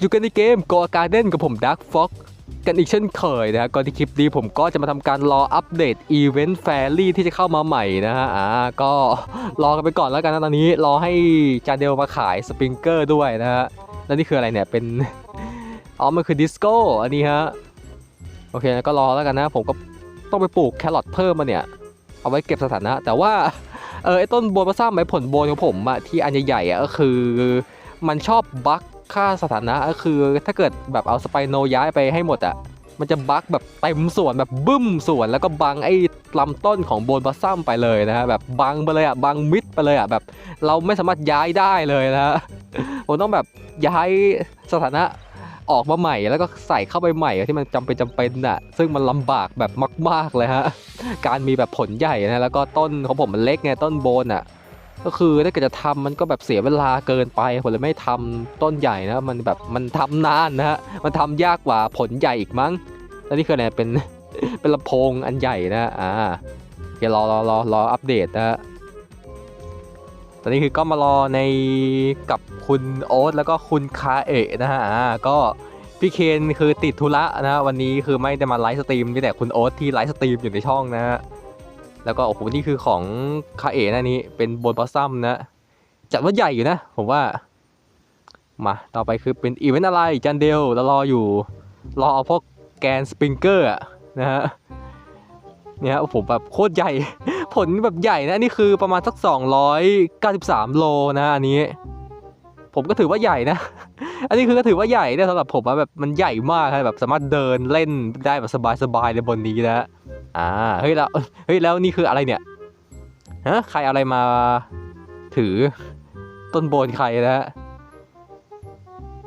อยู่กันในเกม Go Garden กับผม Dark Fox กันอีกเช่นเคยนะฮะก่อนที่คลิปนี้ผมก็จะมาทำการรออัปเดตอีเวนต์แฟรี่ที่จะเข้ามาใหม่นะฮะอ่าก็รอกันไปก่อนแล้วกันนะตอนนี้รอให้จานเดลมาขายสปริงเกอร์ด้วยนะฮะแล้วนี่คืออะไรเนี่ยเป็นอ๋อมันคือดิสโก้อันนี้ฮะโอเคก็รอแล้วกันนะ ผมก็ต้องไปปลูกแครอทเพิ่มมาเนี่ย เอาไว้เก็บสถานะ แต่ว่าเออไอต้นโบนมาสร้างไม้ผลโบนของผมอะที่อันใหญ่ๆอะก็คือ มันชอบบั๊กค่าสถานะก็คือถ้าเกิดแบบเอาสไปโนย้ายไปให้หมดอะมันจะบั๊กแบบเต็มส่วนแบบบึ้มส่วนแล้วก็บังไอ้ลำต้นของโบนบอสซัมไปเลยนะฮะแบบบังไปเลยอะบังมิดไปเลยอะแบบ เราไม่สามารถย้ายได้เลยนะฮะผมต้องแบบย้ายสถานะออกมาใหม่แล้วก็ใส่เข้าไปใหม่ที่มันจำเป็นจำเป็นอะซึ่งมันลำบากแบบมาก ๆเลยฮะการมีแบบผลใหญ่นะแล้วก็ต้นของผมมันเล็กไงต้นโบนอะ ก็คือถ้าเกิดจะทำมันก็แบบเสียเวลาเกินไปผมเลยไม่ทำต้นใหญ่นะมันแบบมันทำนานนะฮะมันทำยากกว่าผลใหญ่อีกมั้งแล้วนี่คืออะไรเป็นเป็นลำโพงอันใหญ่นะอ่าเดี๋ยวรอรอรอรออัปเดตนะฮะตอนนี้คือก็มารอในกับคุณโอ๊ตแล้วก็คุณคาเอะนะฮะอ่าก็พี่เคนคือติดธุระนะฮะวันนี้คือไม่ได้มาไลฟ์สตรีมมีแต่คุณโอ๊ตที่ไลฟ์สตรีมอยู่ในช่องนะฮะ แล้วก็โอ้โหนี่คือของคาเอะนะนี้เป็นโบนบอสซัมนะจัดว่าใหญ่อยู่นะ ผมว่า มาต่อไปคือเป็นอีเวนต์อะไรจันเดลแล้วรออยู่ รอเอาพวกแกนสปริงเกอร์อะนะฮะเนี่ยโอ้โหแบบโคตรใหญ่ ผลแบบใหญ่นะนี่คือประมาณสัก 293 โลนะอันนี้ ผมก็ถือว่าใหญ่นะ อันนี้คือก็ถือว่าใหญ่เนี่ยสำหรับผมอะแบบมันใหญ่มากครับแบบสามารถเดินเล่นได้แบบสบายๆเลยบนนี้นะ อ่าเฮ้ยแล้วเฮ้ยแล้วนี่คืออะไรเนี่ยฮะใครเอาอะไรมาถือต้นโบนใครนะฮะ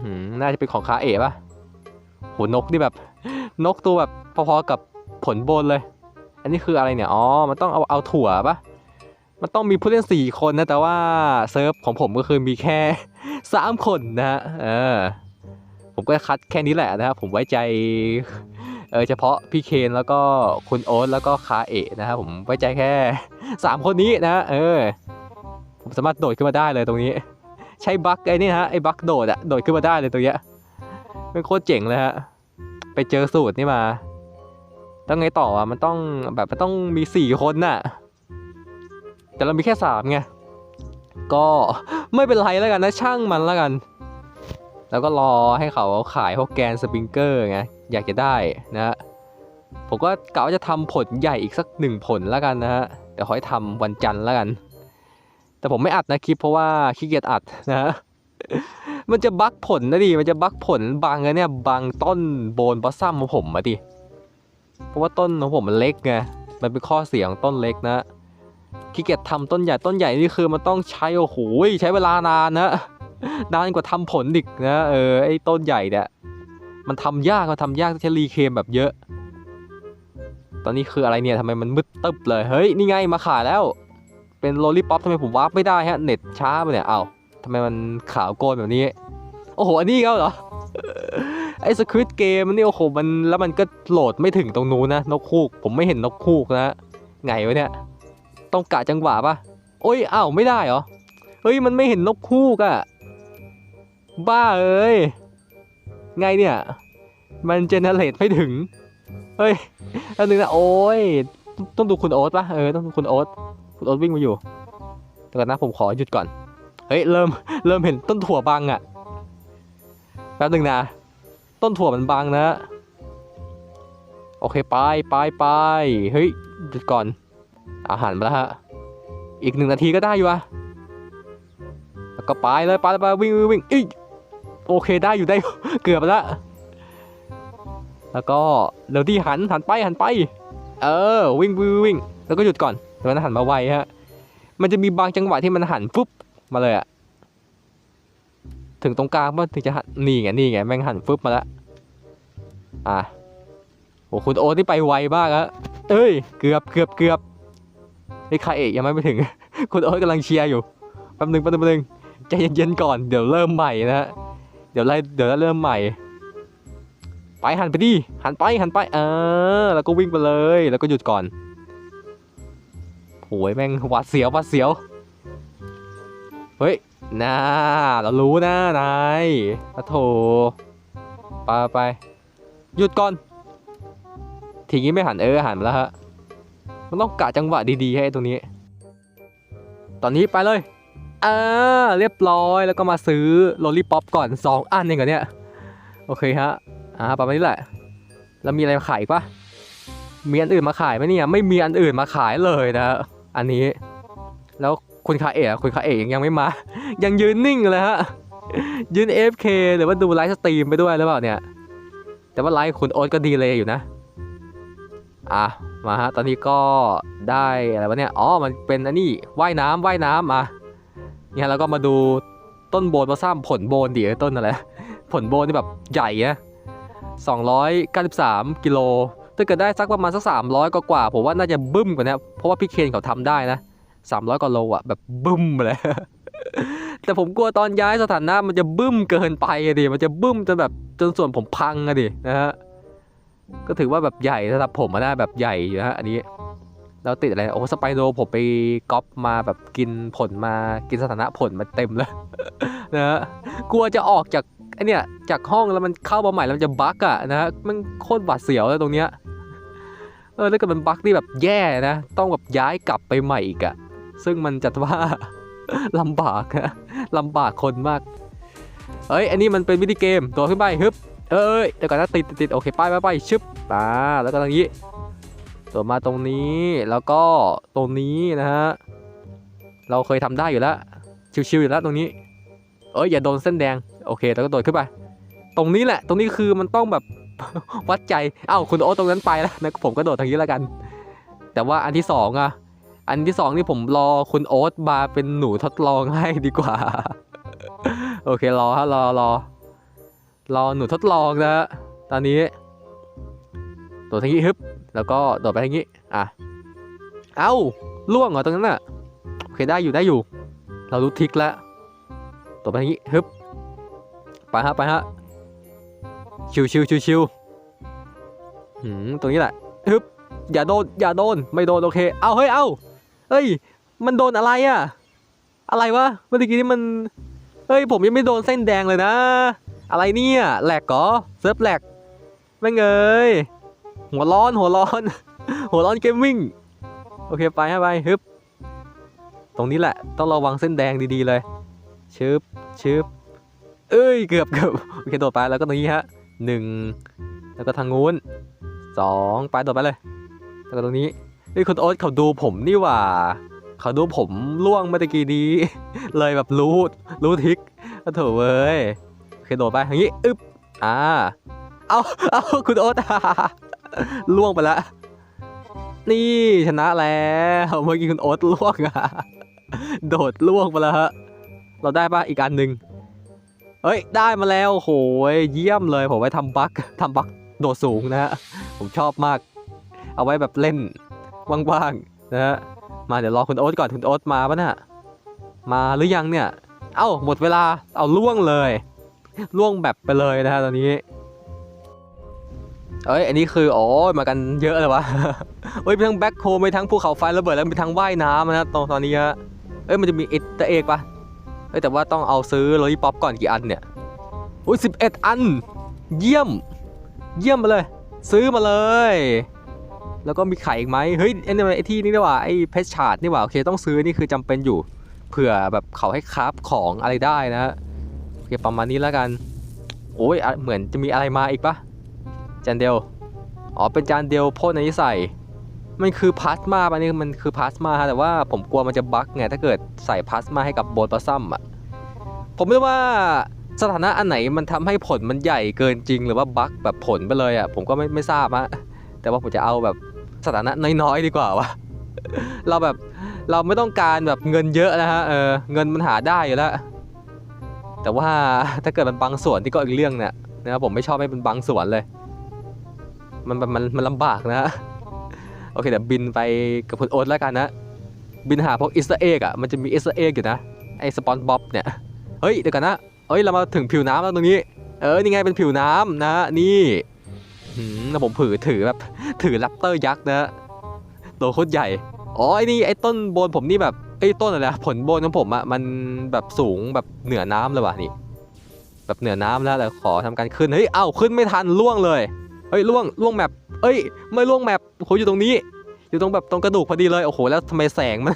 อืมน่าจะเป็นของคาเอะปะโหนกนี่แบบ นกตัวแบบพอๆกับผลโบนเลย อันนี้คืออะไรเนี่ย อ๋อ มันต้องเอาเอาถั่วปะมันต้องมีผู้เล่นสี่คนนะ แต่ว่าเซิร์ฟของผมก็คือมีแค่สามคนนะฮะ เออ ผมก็คัดแค่นี้แหละนะครับผมไว้ใจ เออเฉพาะพี่เคนแล้วก็คุณโอ๊ตแล้วก็คาเอะนะครับผมไว้ใจแค่สามคนนี้นะเออผมสามารถโดดขึ้นมาได้เลยตรงนี้ ใช้บั๊กไอ้นี่ฮะไอ้บั๊กโดดอะโดดขึ้นมาได้เลยตรงเนี้ยเป็นโคตรเจ๋งเลยฮะไปเจอสูตรนี่มาต้องไงต่ออะมันต้องแบบมันต้องมีสี่คนน่ะ แต่เรามีแค่สามไงก็ไม่เป็นไรแล้วกันนะช่างมันแล้วกัน แล้วก็รอให้เขาขายพวกแกนสปริงเกอร์ไง อยากจะได้นะฮะผมก็กะว่าจะทำผลใหญ่อีกสักหนึ่งผลแล้วกันนะฮะเดี๋ยวค่อยทำวันจันทร์แล้วกัน แต่ผมไม่อัดนะคลิปเพราะว่าขี้เกียจอัดนะฮะมันจะบั๊กผลนะดิมันจะบั๊กผลบางเลยเนี่ยบางต้นโบนบอสซัมของผมมาดิเพราะว่าต้นของผมมันเล็กไงมันเป็นข้อเสียของต้นเล็กนะขี้เกียจทำต้นใหญ่ต้นใหญ่นี่คือมันต้องใช้โอ้โหใช้เวลานานนะนานกว่าทำผลดิกนะเออไอ้ต้นใหญ่เนี่ย มันทำยากมันทำยากใช้รีเคมแบบเยอะ ตอนนี้คืออะไรเนี่ยทำไมมันมืดตึ๊บเลย เฮ้ย นี่ไงมาขายแล้ว เป็นโลลี่ป๊อปทำไมผมวาร์ปไม่ได้ฮะ เน็ตช้าไปเนี่ย เอ้าทำไมมันขาวโกนแบบนี้ โอ้โห อันนี้ก็เหรอ ไอ้สควิตเกมนี่โอ้โห มันแล้วมันก็โหลดไม่ถึงตรงนู้นนะ นกคูก ผมไม่เห็นนกคูกนะ ไงวะเนี่ย ต้องกะจังหวะปะโอ้ยอ้าวไม่ได้เหรอ เฮ้ย มันไม่เห็นนกคู่กอะบ้าเอ้ย ไงเนี่ย มันเจเนเรตไม่ถึง เฮ้ยแล้วนึงนะโอ้ย ต้องดูคุณโอ๊ตปะเออ ต้องดูคุณโอ๊ต คุณโอ๊ตวิ่งมาอยู่แต่ก่อนนะผมขอหยุดก่อน เฮ้ย เริ่ม เริ่มเห็นต้นถั่วบางอะแป๊บนึงนะ ต้นถั่วมันบางนะ โอเค ไปไปไปเฮ้ย หยุดก่อน อาหารมาแล้วฮะ อีกหนึ่งนาทีก็ได้อยู่อะแล้วก็ไปเลยไปไปวิ่งวิ่งวิ่งอีก โอเคได้อยู่ได้ เกือบแล้ว แล้วก็เร็วที่หันหันไปหันไป เออ วิ่งวิ่งวิ่งแล้วก็หยุดก่อนแล้วมันหันมาไวฮะ มันจะมีบางจังหวะที่มันหันปุ๊บมาเลยอะถึงตรงกลางมันถึงจะหันนี่ไงนี่ไงแม่งหันปุ๊บมาแล้วอะโอ้คุณโอ๊ตที่ไปไวมากฮะเอ้ยเกือบเกือบเกือบไอ้คาเอกยังไม่ไปถึง คุณโอ๊ตกำลังเชียร์อยู่แป๊บนึงแป๊บนึงแป๊บนึงใจเย็นๆก่อนเดี๋ยวเริ่มใหม่นะฮะ เดี๋ยวไล่เดี๋ยวเริ่มใหม่ ไปหันไปดิ หันไปหันไป เออ แล้วก็วิ่งไปเลย แล้วก็หยุดก่อนโหยแม่งหวาดเสียวหวาดเสียว เฮ้ยน่าเรารู้นะนายโถไปไป หยุดก่อน ทีนี้ไม่หันเออหันแล้วฮะ มันต้องกะจังหวะดีๆให้ตรงนี้ ตอนนี้ไปเลย อ่าเรียบร้อยแล้วก็มาซื้อโลลี่ป๊อปก่อน 2 อันเองเหรอเนี่ย โอเคฮะ อ่าประมาณนี้แหละ แล้วมีอะไรมาขายปะมีอันอื่นมาขายไหมเนี่ย ไม่มีอันอื่นมาขายเลยนะ อันนี้ แล้วคุณคาเอะคุณคาเอะยังไม่มา ยังยืนนิ่งเลยฮะ ยืน AFK หรือว่าดูไลฟ์สตรีมไปด้วยหรือเปล่าเนี่ย แต่ว่าไลฟ์คุณโอ๊ตก็ดีเลยอยู่นะ อะ มาฮะ ตอนนี้ก็ได้อะไรวะเนี่ย อ๋อ มันเป็นอันนี้ว่ายน้ำว่ายน้ำมา เนี่ยเราก็มาดูต้นโบนมาซ้ำผลโบนดิต้นอะไรผลโบนที่แบบใหญ่นะ293กิโลถ้าเกิดได้สักประมาณสัก300กว่าผมว่าน่าจะบึ้มกว่านี้เพราะว่าพี่เคนเขาทำได้นะ300กว่าโลอะแบบบึ้มเลยแต่ผมกลัวตอนย้ายสถานะมันจะบึ้มเกินไปอะดิมันจะบึ้มจนแบบจนส่วนผมพังอะดินะฮะก็ถือว่าแบบใหญ่สำหรับผมอะนะแบบใหญ่อยู่นะฮะอันนี้ แล้วติดอะไร โอ้สไปโดผมไปก๊อปมาแบบกินผลมากินสถานะผลมาเต็มเลยนะฮะกลัวจะออกจากไอเนี่ยจากห้องแล้วมันเข้ามาใหม่แล้วมันจะบั๊กอะนะฮะมันโคตรหวาดเสียวเลยตรงเนี้ยเออถ้าเกิดมันบั๊กที่แบบแย่นะ ต้องแบบย้ายกลับไปใหม่อีกอะซึ่งมันจัดว่าลำบากนะลำบากคนมาก เอ้ย อันนี้มันเป็นวิธีเกม ตัวขึ้นไปฮึบ เอ้ยเดี๋ยวก่อนนะติดติดติดโอเคไปไปไปชึบอ่าแล้วก็ตรงนี้ ตัวมาตรงนี้แล้วก็ตรงนี้นะฮะ เราเคยทำได้อยู่แล้ว ชิวๆอยู่แล้วตรงนี้ เอ้ยอย่าโดนเส้นแดง โอเคแล้วก็โดดขึ้นไป ตรงนี้แหละ ตรงนี้คือมันต้องแบบวัดใจ เอ้าคุณโอ๊ตตรงนั้นไปแล้วนะผมก็โดดทางนี้แล้วกัน แต่ว่าอันที่สองอะอันที่สองนี่ผมรอคุณโอ๊ตมาเป็นหนูทดลองให้ดีกว่า โอเครอฮะรอรอรอหนูทดลองนะฮะตอนนี้โดดทางนี้ฮึบ แล้วก็โดดไปทางนี้ อะ เอ้าล่วงเหรอตรงนั้นน่ะ โอเคได้อยู่ได้อยู่ เรารู้ทิกแล้วโดดไปทางนี้ฮึบ ไปฮะไปฮะ ชิวชิวชิวชิวหืมตรงนี้แหละฮึบ อย่าโดนอย่าโดนไม่โดนโอเค เอาเฮ้ยเอาเฮ้ย มันโดนอะไรอะอะไรวะ เมื่อกี้นี้มัน เฮ้ยผมยังไม่โดนเส้นแดงเลยนะ อะไรเนี่ยแหลกเหรอเซิร์ฟแหลกไม่งเงย หัวร้อนหัวร้อน หัวร้อนเกมมิ่งโอเคไปฮะไปฮึบตรงนี้แหละ ต้องระวังเส้นแดงดีๆเลยชึบชึบเอ้ยเกือบเกือบโอเคโดดไปแล้วก็ตรงนี้ฮะหนึ่งแล้วก็ทางงู้นสองไปโดดไปเลย แล้วก็ตรงนี้เฮ้ยคุณโอ๊ตเขาดูผมนี่หว่าเขาดูผมล่วงเมื่อตะกี้นี้ เลยแบบรู้รู้ทิกก็โถเว้ยโอเคโดดไปอย่างนี้อึ๊บอ่าเอาเอาคุณโอ๊ต ล่วงไปแล้วนี่ชนะแล้วเมื่อกี้คุณโอ๊ตล่วงอะโดดล่วงไปแล้วฮะเราได้ป่ะอีกอันหนึ่งเฮ้ย ได้มาแล้วโหยเยี่ยมเลยผมไว้ทำบั๊กทำบั๊กโดดสูงนะฮะผมชอบมาก เอาไว้แบบเล่นว่างๆนะฮะมาเดี๋ยวรอคุณโอ๊ตก่อนคุณโอ๊ตมาปะน่ะมาหรือยังเนี่ย เอ้าหมดเวลาเอาล่วงเลย ล่วงแบบไปเลยนะฮะตอนนี้ เอ้ย อันนี้คืออ้ยมากันเยอะเลยวะเอ้ยมีทั้งแบ็คโฮมีทั้งภูเขาไฟระเบิดแล้วมีทั้งว่ายน้ำนะตรงตอนนี้ฮะเอ้ยมันจะมีเอตเอกปะเอ้ยแต่ว่าต้องเอาซื้อโรลี่ป๊อปก่อนกี่อันเนี่ยอุ้ยสิบเอ็ดอัน เยี่ยม เยี่ยมมาเลย ซื้อมาเลย แล้วก็มีไข่อีกไหมเฮ้ยไอ้นี่ไอ้ที่นี่นี่หว่าไอ้เพชรชาร์ดนี่หว่าโอเคต้องซื้อนี่คือจำเป็นอยู่เผื่อแบบเขาให้คราฟของอะไรได้นะโอเคประมาณนี้แล้วกัน โอ้ยเหมือนจะมีอะไรมาอีกปะ จานเดียว อ๋อ เป็นจานเดียวพ่นในนี้ใส่ มันคือพลาสมาปะนี่มันคือพลาสมาฮะแต่ว่าผมกลัวมันจะบั๊กไงถ้าเกิดใส่พลาสมาให้กับโบนปลาซัมอะ ผมไม่รู้ว่าสถานะอันไหนมันทำให้ผลมันใหญ่เกินจริงหรือว่าบั๊กแบบผลไปเลยอะ ผมก็ไม่ไม่ทราบฮะแต่ว่าผมจะเอาแบบสถานะน้อยๆดีกว่าวะเราแบบเราไม่ต้องการแบบเงินเยอะนะฮะเออเงินมันหาได้อยู่แล้ว แต่ว่าถ้าเกิดมันบางส่วนที่ก็อีกเรื่องเนี่ยนะครับผมไม่ชอบให้เป็นบางส่วนเลย มันมันมันลำบากนะโอเคเดี๋ยวบินไปกับคุณโอ๊ตแล้วกันนะ บินหาพวกอิสเอ็กอะมันจะมีอิสเอ็กอยู่นะไอ้สปอนบ๊อบเนี่ยเฮ้ยเดี๋ยวกันนะเฮ้ยเรามาถึงผิวน้ำแล้วตรงนี้ เออนี่ไงเป็นผิวน้ำนะนี่หืมผมถือถือแบบถือแรปเตอร์ยักษ์นะตัวโคตรใหญ่อ๋อไอ้นี่ไอ้ต้นโบนผมนี่แบบไอ้ต้นอะไรผลโบนของผมอะมันแบบสูงแบบเหนือน้ำเลยว่ะนี่ แบบเหนือน้ำแล้วแต่ขอทำการขึ้นเฮ้ยเอ้าขึ้นไม่ทันล่วงเลย เฮ้ยล่วงล่วงแมปเอ้ย ไม่ล่วงแมปโหอยู่ตรงนี้ อยู่ตรงแบบตรงกระดูกพอดีเลยโอ้โหแล้วทำไมแสงมัน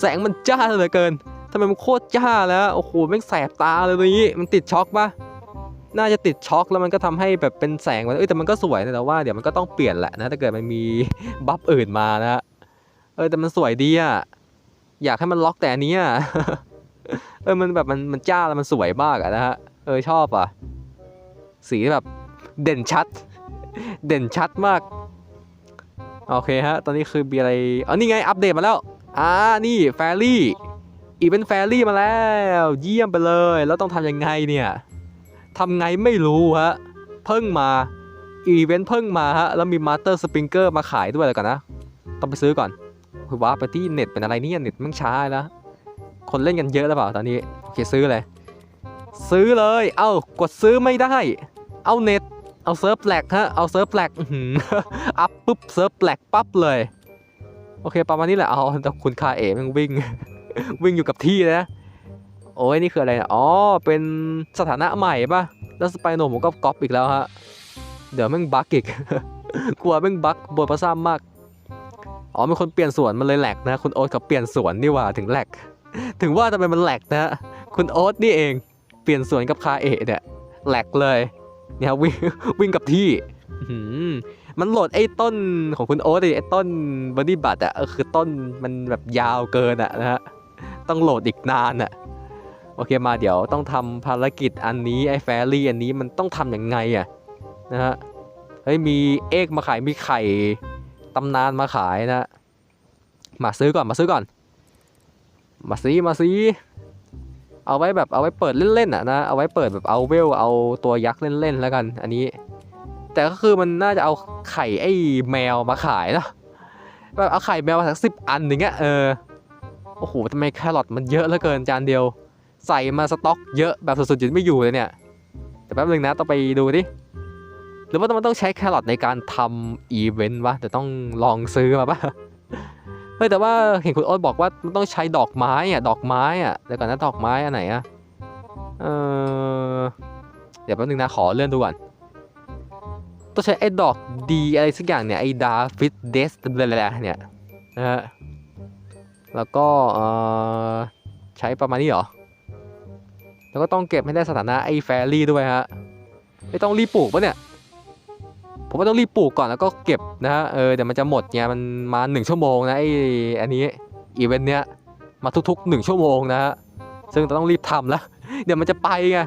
แสงมันจ้าเหลือเกินทำไมมันโคตรจ้าแล้วโอ้โหแม่งแสบตาเลยตรงนี้มันติดช็อกปะน่าจะติดช็อกแล้วมันก็ทำให้แบบเป็นแสงมันเอ้ยแต่มันก็สวยนะแต่ว่าเดี๋ยวมันก็ต้องเปลี่ยนแหละนะถ้าเกิดมันมีบัฟอื่นมานะเออแต่มันสวยดีอะอยากให้มันล็อกแต่อันเนี้ยเออมันแบบมันมันจ้าแล้วมันสวยมากอะนะฮะเออชอบอะสีแบบ เด่นชัด เด่นชัดมาก โอเคฮะ ตอนนี้คือมีอะไรอ๋อนี่ไง อัปเดตมาแล้ว อ่า นี่แฟรี่ อีเวนต์แฟรี่มาแล้ว เยี่ยมไปเลย แล้วต้องทำยังไงเนี่ยทำไงไม่รู้ฮะ เพิ่งมา อีเวนต์เพิ่งมาฮะ แล้วมีมาสเตอร์สปริงเกอร์มาขายด้วยเลยก่อนนะ ต้องไปซื้อก่อนคือว่าไปที่เน็ตเป็นอะไรเนี่ยเน็ตมันช้าแล้ว คนเล่นกันเยอะหรือเปล่าตอนนี้ โอเคซื้อเลย ซื้อเลย เอ้ากดซื้อไม่ได้ เอาเน็ต เอาเซิร์ฟแลกฮะเอาเซิร์ฟแลกอัพปุ๊บเซิร์ฟแลกปั๊บเลย โอเคประมาณนี้แหละเอาแต่คุณคาเอ๋มันวิ่ง วิ่งอยู่กับที่เลยนะโอ้ยนี่คืออะไรนะอ๋อเป็นสถานะใหม่ป่ะแล้วสไปโนผมก็ก๊อปอีกแล้วฮะเดี๋ยวแม่งบั๊กอีกกลัวแม่งบั๊กบนประซ้ำมากอ๋อมีคนเปลี่ยนสวนมันเลยแหลกนะ คุณโอ๊ตกับเปลี่ยนสวนนี่ว่าถึงแหลกถึงว่าทำไมมันแหลกนะฮะคุณโอ๊ตนี่เอง เปลี่ยนสวนกับคาเอะเนี่ยแหลกเลย เนี่ยวิ่งวิ่งกับที่อื้อหือมันโหลดไอ้ต้นของคุณโอ๊ตดิไอ้ต้นบอดี้บัตอะเออคือต้นมันแบบยาวเกินอะนะฮะต้องโหลดอีกนานอะโอเคมาเดี๋ยวต้องทำภารกิจอันนี้ไอ้แฟรี่อันนี้มันต้องทำยังไงอะนะฮะเฮ้ยมีเอกมาขายมีไข่ตำนานมาขายนะ มาซื้อก่อนมาซื้อก่อน มาซีมาซี เอาไว้แบบเอาไว้เปิดเล่นๆอะนะ เอาไว้เปิดแบบเอาเวลเอาตัวยักษ์เล่นๆแล้วกัน อันนี้ แต่ก็คือมันน่าจะเอาไข่ไอ้แมวมาขายนะแบบเอาไข่แมวมาสักสิบอันอย่างเงี้ยเออโอ้โหทำไมแครอทมันเยอะเหลือเกินจานเดียว ใส่มาสต็อกเยอะแบบสุดๆจนไม่อยู่เลยเนี่ยแต่แป๊บนึงนะต้องไปดูดิหรือว่ามันต้องใช้แครอทในการทำอีเวนต์วะแต่ต้องลองซื้อมาปะ เฮ้ยแต่ว่าเห็นคุณโอ๊ตบอกว่ามันต้องใช้ดอกไม้อะดอกไม้อะเดี๋ยวก่อนนะดอกไม้อันไหนอะเออเดี๋ยวแป๊บนึงนะขอเลื่อนดูก่อนต้องใช้ไอ้ดอกดีอะไรสักอย่างเนี่ยไอ้ดาฟิตเดสอะไรเนี่ยนะฮะแล้วก็เออใช้ประมาณนี้เหรอ แล้วก็ต้องเก็บให้ได้สถานะไอ้แฟรี่ด้วยฮะไม่ต้องรีบปลูกปะเนี่ย ผมว่าต้องรีบปลูกก่อนแล้วก็เก็บนะฮะเออเดี๋ยวมันจะหมดไงมันมาหนึ่งชั่วโมงนะไออันนี้อีเวนต์เนี้ยมาทุกๆหนึ่งชั่วโมงนะฮะซึ่งต้องรีบทำแล้ว เดี๋ยวมันจะไปไง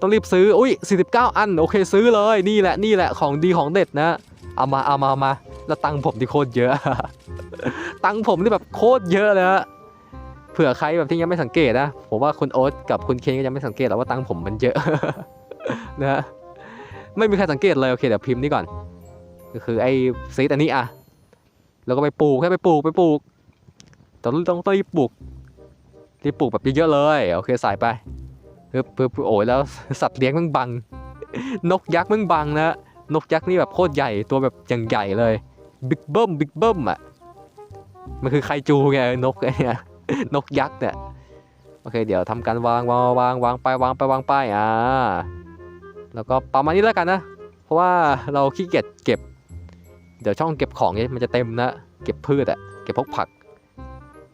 ต้องรีบซื้ออุ้ย49 อันโอเคซื้อเลยนี่แหละนี่แหละของดีของเด็ดนะเอามาเอามาเอามาแล้วตังผมที่โคตรเยอะ ตังผมนี่แบบโคตรเยอะเลยฮะเผื่อใครแบบที่ยังไม่สังเกตนะผมว่าคุณโอ๊ตกับคุณเคนก็ยังไม่สังเกตหรอกว่าตังผมมันเยอะนะฮะ ไม่มีใครสังเกตเลยโอเคเดี๋ยวพิมพ์นี่ก่อน ก็คือไอ้ซีดอันนี้อะแล้วก็ไปปลูกให้ไปปลูกไปปลูกต้องต้องต้องรีบปลูกรีบปลูกแบบเยอะๆเลยโอเคใส่ไปเพื่อเพื่อโอ้ยแล้วสัตว์เลี้ยงมึงบัง นกยักษ์มึงบังนะนกยักษ์นี่แบบโคตรใหญ่ตัวแบบอย่างใหญ่เลยบิ๊กเบิ้มบิ๊กเบิ้มอะมันคือไคจูไงนกไอ้เนี่ยนกยักษ์เนี่ยโอเคเดี๋ยวทำการวางวางวางวางไปวางไปวางไปอ่า แล้วก็ประมาณนี้แล้วกันนะ เพราะว่าเราขี้เกียจเก็บ เดี๋ยวช่องเก็บของเนี่ยมันจะเต็มนะ เก็บพืชอะเก็บพวกผัก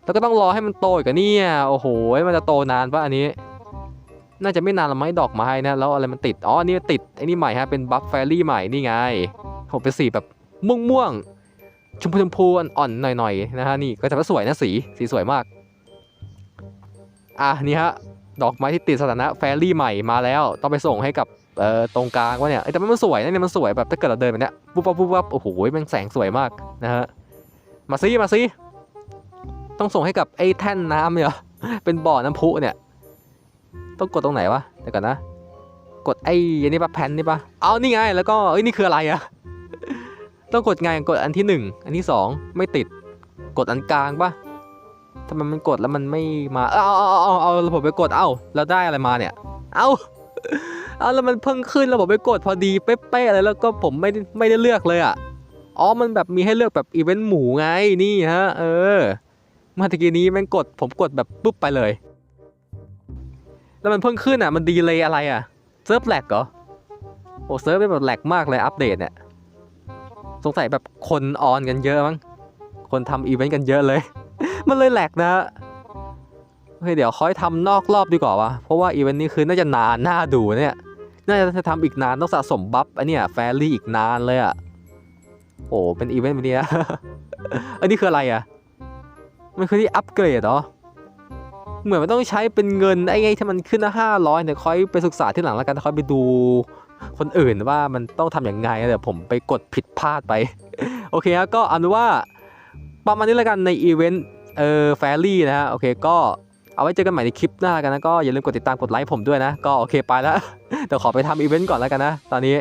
แล้วก็ต้องรอให้มันโตอีกอะเนี่ยโอ้โห มันจะโตนานปะอันนี้ น่าจะไม่นานละไม้ดอกไม้นะ แล้วอะไรมันติด อ๋ออันนี้ติดไอ้นี่ใหม่ฮะ เป็นบัฟแฟรี่ใหม่นี่ไงผมเป็นสีแบบม่วงม่วงๆชมพูชมพูอ่อนๆหน่อยๆนะฮะนี่ก็จะสวยนะสีสีสวยมาก อะนี่ฮะดอกไม้ที่ติดสถานะแฟรี่ใหม่มาแล้ว ต้องไปส่งให้กับ เอ่อตรงกลางว่าเนี่ยแต่มันสวยนะเนี่ยมันสวยแบบถ้าเกิดเราเดินไปเนี่ยปุ๊บปั๊บปุ๊บปั๊บโอ้โหมันแสงสวยมากนะฮะมาซิมาซิต้องส่งให้กับไอ้แท่นน้ำเนี่ยเป็นบ่อน้ำพุเนี่ย ต้องกดตรงไหนวะเดี๋ยวก่อนนะ กดไอ้อันนี้ปะแผ่นนี่ปะเอานี่ไงแล้วก็เอ้ยนี่คืออะไรอะต้องกดไงกดอันที่หนึ่งอันที่สองไม่ติดกดอันกลางปะทำไมมันกดแล้วมันไม่มา เอาเอาเอาเอาเอาผมไปกดเอ้าแล้วได้อะไรมาเนี่ย เอ้า เอาแล้วมันเพิ่งขึ้นแล้วผมไปกดพอดีเป๊ะๆเลยแล้วก็ผมไม่ไม่ได้เลือกเลยอะอ๋อมันแบบมีให้เลือกแบบอีเวนต์หมูไงนี่ฮะ เออมื่อตะกี้นี้แม่งกดผมกดแบบปุ๊บไปเลย แล้วมันเพิ่งขึ้นอะ มันดีเลยอะไรอะเซิร์ฟแหลกเหรอโอ้เซิร์ฟแบบแหลกมากเลยอัปเดตเนี่ยสงสัยแบบคนออนกันเยอะมั้งคนทำอีเวนต์กันเยอะเลย มันเลยแหลกนะ เฮ้ยเดี๋ยวค่อยทำนอกรอบดีกว่าวะเพราะว่าอีเวนต์นี้คือน่าจะนานน่าดูเนี่ย น่าจะทำอีกนานต้องสะสมบัฟอันเนี้ยแฟรี่อีกนานเลยอะโอ้เป็นอีเวนต์แบบนี้นะอันนี้คืออะไรอะมันคือที่อัปเกรดเหรอเหมือนมันต้องใช้เป็นเงินไอ้ไงที่มันขึ้นห้าร้อยเนี่ยค่อยไปศึกษาที่หลังแล้วกันค่อยไปดูคนอื่นว่ามันต้องทำอย่างไงเดี๋ยวผมไปกดผิดพลาดไป โอเคครับก็อาเป็นว่าประมาณนี้แล้วกันในอีเวนต์เออแฟรี่นะฮะโอเคก็ เอาไว้เจอกันใหม่ในคลิปหน้ากันนะก็อย่าลืมกดติดตามกดไลค์ผมด้วยนะ ก็โอเคไปแล้วเดี๋ยวขอไปทำอีเวนต์ก่อนแล้วกันนะ ตอนนี้